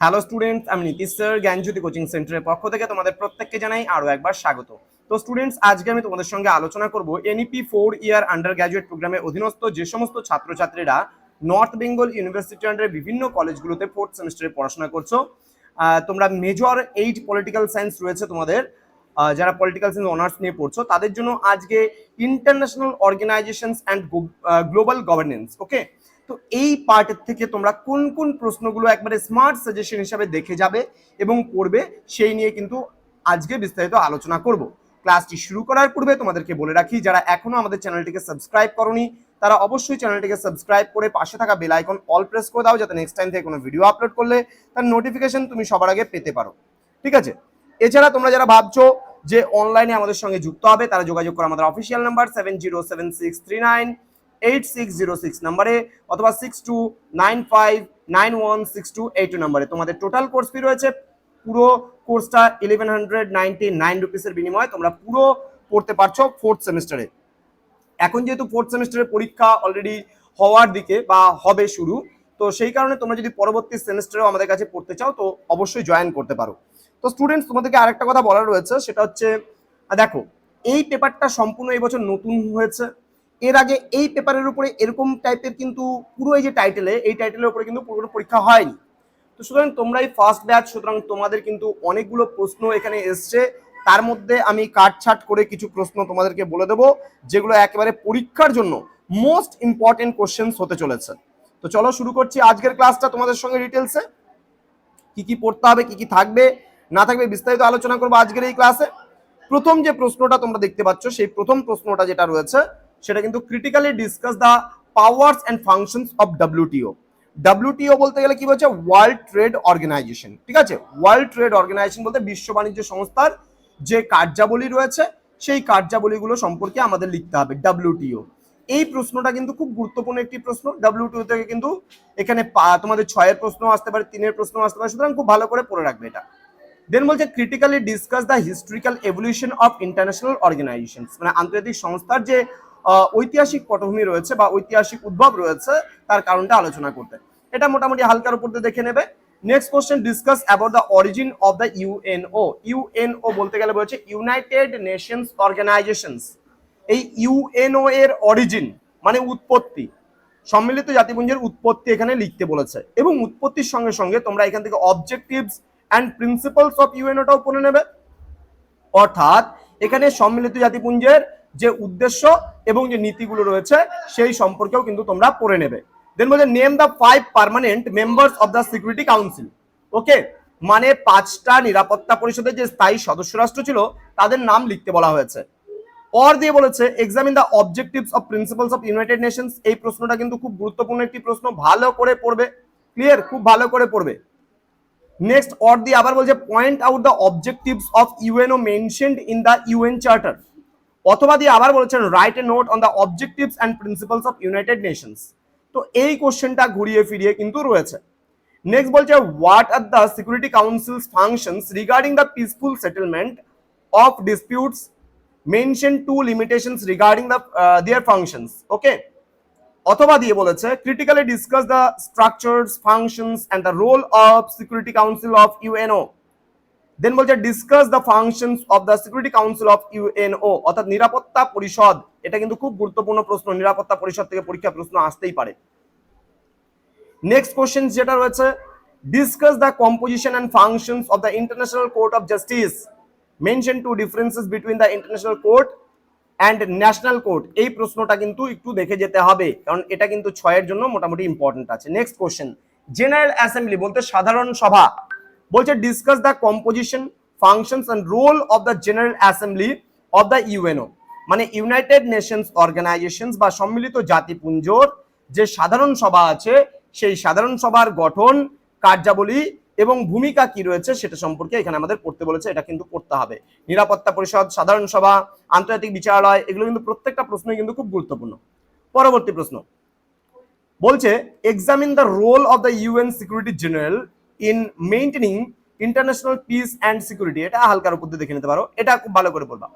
Hello students আমি Nitish sir জ্ঞানজ্যোতি coaching সেন্টারের পক্ষ থেকে তোমাদের প্রত্যেককে জানাই আরও একবার স্বাগত। তো স্টুডেন্টস আজকে আমি তোমাদের সঙ্গে আলোচনা করব NEP four year undergraduate প্রোগ্রামের অধীনস্থ যে সমস্ত ছাত্রছাত্রীরা নর্থ বেঙ্গল ইউনিভার্সিটি আন্ডারে বিভিন্ন কলেজগুলোতে ফোর্থ সেমিস্টারে পড়াশোনা করছ। তোমরা মেজর এইট পলিটিক্যাল সায়েন্স রয়েছে তোমাদের। যারা পলিটিক্যাল সায়েন্স অনার্স নিয়ে পড়ছো, তাদের জন্য আজকে international organisations and global governance okay তো এই পার্টের থেকে তোমরা কোন কোন প্রশ্নগুলো একবারে স্মার্ট সাজেশন হিসাবে দেখে যাবে এবং পড়বে, সেই নিয়ে কিন্তু আজকে বিস্তারিত আলোচনা করব। ক্লাসটি শুরু করার পূর্বে তোমাদেরকে বলে রাখি, যারা এখনও আমাদের চ্যানেলটিকে সাবস্ক্রাইব করনি, তারা অবশ্যই চ্যানেলটিকে সাবস্ক্রাইব করে পাশে থাকা বেল আইকন অল প্রেস করে দাও, যাতে নেক্সট টাইম থেকে কোনো ভিডিও আপলোড করলে তার নোটিফিকেশন তুমি সবার আগে পেতে পারো। ঠিক আছে? এছাড়া তোমরা যারা ভাবছ যে অনলাইনে আমাদের সঙ্গে যুক্ত হবে, তারা যোগাযোগ করো আমাদের official number seven zero seven six three nine eight six zero six নাম্বারে অথবা six two nine five nine one six two eight নাম্বারে। তোমাদের টোটাল কোর্স ফি রয়েছে, পুরো কোর্সটা ইলেভেন হান্ড্রেড নাইনটি নাইন রুপিসের বিনিময়ে তোমরা পুরো পড়তে পারছ ফোর্থ সেমিস্টারে এখন যেহেতু ফোর্থ সেমিস্টারের পরীক্ষা অলরেডি হওয়ার দিকে বা হবে শুরু, তো সেই কারণে তোমরা যদি পরবর্তী সেমিস্টারেও আমাদের কাছে পড়তে চাও, তো অবশ্যই জয়েন করতে পারো। তো স্টুডেন্টস তোমাদেরকে আরেকটা কথা বলার রয়েছে, সেটা হচ্ছে দেখো, এই পেপারটা সম্পূর্ণ এই বছর নতুন হয়েছে। এর আগে এই পেপারের উপরে এরকম টাইপের কিন্তু পুরো এই যে টাইটেলে এই টাইটেলের উপরে কিন্তু পুরো পরীক্ষা হয়নি। তো সুতরাং তোমরা এই ফার্স্ট ব্যাচ সুতরাং তোমাদের কিন্তু অনেকগুলো প্রশ্ন এখানে এসছে। তার মধ্যে আমি কাটছাট করে কিছু প্রশ্ন তোমাদেরকে বলে দেবো, যেগুলো একেবারে পরীক্ষার জন্য মোস্ট ইম্পর্টেন্ট কোশ্চেন্স হতে চলেছে। তো চলো শুরু করছি আজকের ক্লাসটা তোমাদের সঙ্গে ডিটেলসে কি কি পড়তে হবে, কি কি থাকবে, না থাকবে বিস্তারিত আলোচনা করব আজকের এই ক্লাসে প্রথম যে প্রশ্নটা তোমরা দেখতে পাচ্ছ, সেই প্রথম প্রশ্নটা যেটা রয়েছে সেটা কিন্তু critically discuss the powers and functions of WTO WTO বলতে গেলে কি বলছে? ওয়ার্ল্ড ট্রেড অর্গানাইজেশন ঠিক আছে? ওয়ার্ল্ড ট্রেড অর্গানাইজেশন বলতে বিশ্ব বাণিজ্য সংস্থার যে কার্যাবলী রয়েছে, সেই কার্যাবলীগুলো সম্পর্কে আমাদের লিখতে হবে ডাব্লিউটিও এই প্রশ্নটা কিন্তু খুব গুরুত্বপূর্ণ একটি প্রশ্ন। ডাব্লিউটিও থেকে কিন্তু এখানে তোমাদের ছয়ের প্রশ্ন আসতে পারে, তিনের প্রশ্ন আসতে পারে, সুতরাং খুব ভালো করে পড়ে রাখবে এটা। দেন বলছে critically discuss the historical evolution of international organisation মানে আন্তর্জাতিক সংস্থার যে ঐতিহাসিক পটভূমি রয়েছে বা ঐতিহাসিক উদ্ভব রয়েছে, তার কারণটা আলোচনা করতে। এটা মোটামুটি হালকার উপর দেখে নেবে। Next question discuss about the origin of the UNO UNO বলতে গেলে বলছে ইউনাইটেড নেশনস অর্গানাইজেশনস এই ইউএনও এর অরিজিন মানে উৎপত্তি। সম্মিলিত জাতিপুঞ্জের উৎপত্তি এখানে লিখতে বলেছে। এবং উৎপত্তির সঙ্গে সঙ্গে তোমরা এখান থেকে অবজেক্টিভস অ্যান্ড প্রিন্সিপালস অফ ইউএনওটাও পড়ে নেবে। অর্থাৎ এখানে সম্মিলিত জাতিপুঞ্জের যে উদ্দেশ্য এবং যে নীতিগুলো রয়েছে, সেই সম্পর্কেও কিন্তু তোমরা পড়ে নেবে। দেন বলছে name the five permanent members of the security council okay মানে পাঁচটা নিরাপত্তা পরিষদের যে স্থায়ী সদস্য রাষ্ট্র ছিল, তাদের নাম লিখতে বলা হয়েছে। অর দিয়ে বলেছে examine the objectives of principles of United Nations এই প্রশ্নটা কিন্তু খুব গুরুত্বপূর্ণ একটি প্রশ্ন, ভালো করে পড়বে। ক্লিয়ার খুব ভালো করে পড়বে। নেক্সট অর দিয়ে আবার বলছে point out the objectives of UNO mentioned in the UN charter অথবা দিয়ে আবার বলেছেন write a note on the objectives and principles of United Nations তো এই কোশ্চেনটা ঘুরিয়ে ফিরিয়ে কিন্তু রয়েছে। নেক্সট বলছে what are the security councils functions regarding the peaceful settlement of disputes mention two limitations regarding the their functions okay অথবা দিয়ে বলেছে critically discuss the structures functions and the role of security council of UNO then বলছে discuss the functions of the security council of UNO অর্থাৎ নিরাপত্তা পরিষদ। এটা কিন্তু খুব গুরুত্বপূর্ণ প্রশ্ন, নিরাপত্তা পরিষদ থেকে পরীক্ষা প্রশ্ন আসতেই পারে। নেক্সট কোশ্চেন যেটা রয়েছে discuss the composition and functions of the international court of justice mention two differences between the international court and national court এই প্রশ্নটা কিন্তু একটু দেখে যেতে হবে, কারণ এটা কিন্তু ছয়ের জন্য মোটামুটি ইম্পর্টেন্ট আছে। নেক্সট কোশ্চেন জেনারেল অ্যাসেম্বলি বলতে সাধারণ সভা। বলছে discuss the composition functions and role of the general assembly of the UNO মানে ইউনাইটেড নেশনস অর্গানাইজেশনস বা সম্মিলিত জাতিপুঞ্জর যে সাধারণ সভা আছে, সেই সাধারণ সভার গঠন, কার্যাবলী এবং ভূমিকা কি রয়েছে সেটা সম্পর্কে এখানে আমাদের পড়তে বলেছে, এটা কিন্তু পড়তে হবে। নিরাপত্তা পরিষদ, সাধারণ সভা, আন্তর্জাতিক বিচারালয়, এগুলো কিন্তু প্রত্যেকটা প্রশ্নই কিন্তু খুব গুরুত্বপূর্ণ। পরবর্তী প্রশ্ন। বলছে examine the role of the UN security general in maintaining international peace and security এটা হালকার উপর দিয়ে দেখে নিতে পারো, এটা খুব ভালো করে বলবা।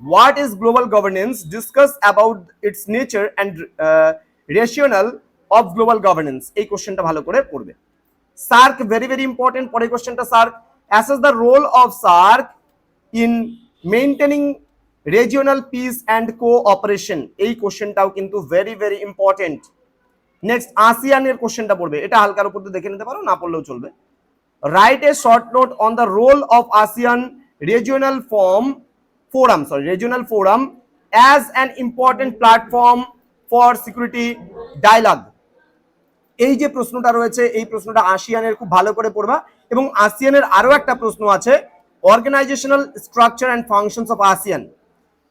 What is global governance discuss about its nature and rational of global governance এই কোশ্চেনটা ভালো করে পড়বে। সার্ক ভেরি ভেরি ইম্পর্টেন্ট পরের কোশ্চেনটা SAARC assess the role of SAARC in maintaining regional peace and cooperation এই কোশ্চেনটাও কিন্তু ভেরি ভেরি ইম্পর্টেন্ট নেক্সট আসিয়ানের কোশ্চেনটা পড়বে। এটা হালকার উপর দেখে নিতে পারো, না পড়লেও চলবে। Write a short note on the role of ASEAN regional form forum sorry regional forum as an important platform for security dialogue এই যে প্রশ্নটা রয়েছে, এই প্রশ্নটা আসিয়ানের খুব ভালো করে পড়বা। এবং আসিয়ানের আরও একটা প্রশ্ন আছে organisational structure and functions of ASEAN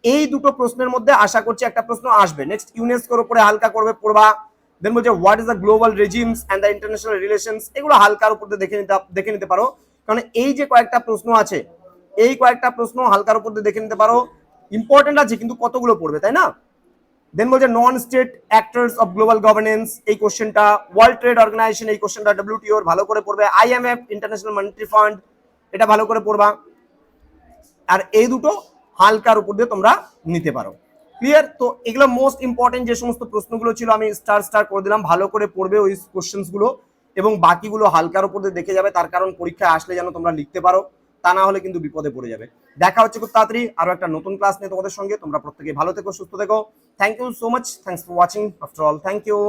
এই দুটো প্রশ্নের মধ্যে আশা করছি একটা প্রশ্ন আসবে। নেক্সট ইউনেস্কোর উপরে হালকা করবে পড়বা। দেন বলছে what is the global regimes and the international relations এগুলো হালকার উপর দিয়ে দেখে নিতে দেখে নিতে পারো। কারণ এই যে কয়েকটা প্রশ্ন আছে, এই কয়েকটা প্রশ্ন হালকার উপর দিয়ে দেখে নিতে পারো। ইম্পর্টেন্ট আছে, কিন্তু কতগুলো পড়বে, তাই না? দেন বলছে non state actors of global governance এই কোশ্চেনটা ওয়ার্ল্ড ট্রেড অর্গানাইজেশন এই কোশ্চেনটা ডব্লিউটিওর ভালো করে পড়বে। আইএমএফ ইন্টারন্যাশনাল মনিটারি ফান্ড এটা ভালো করে পড়বা। আর এই দুটো হালকার উপর দিয়ে তোমরা নিতে পারো। ক্লিয়ার তো এগুলো মোস্ট ইম্পর্টেন্ট যে সমস্ত প্রশ্নগুলো ছিল, আমি স্টার স্টার করে দিলাম। ভালো করে পড়বে ওই কোশ্চেন্সগুলো এবং বাকিগুলো হালকার উপর দিয়ে দেখে যাবে। তার কারণ পরীক্ষায় আসলে যেন তোমরা লিখতে পারো, তা না হলে কিন্তু বিপদে পড়ে যাবে। দেখা হচ্ছে খুব তাড়াতাড়ি আরও একটা নতুন ক্লাস নিয়ে তোমাদের সঙ্গে। তোমরা প্রত্যেকে ভালো থেকো, সুস্থ থেকো। Thank you so much thanks for watching after all thank you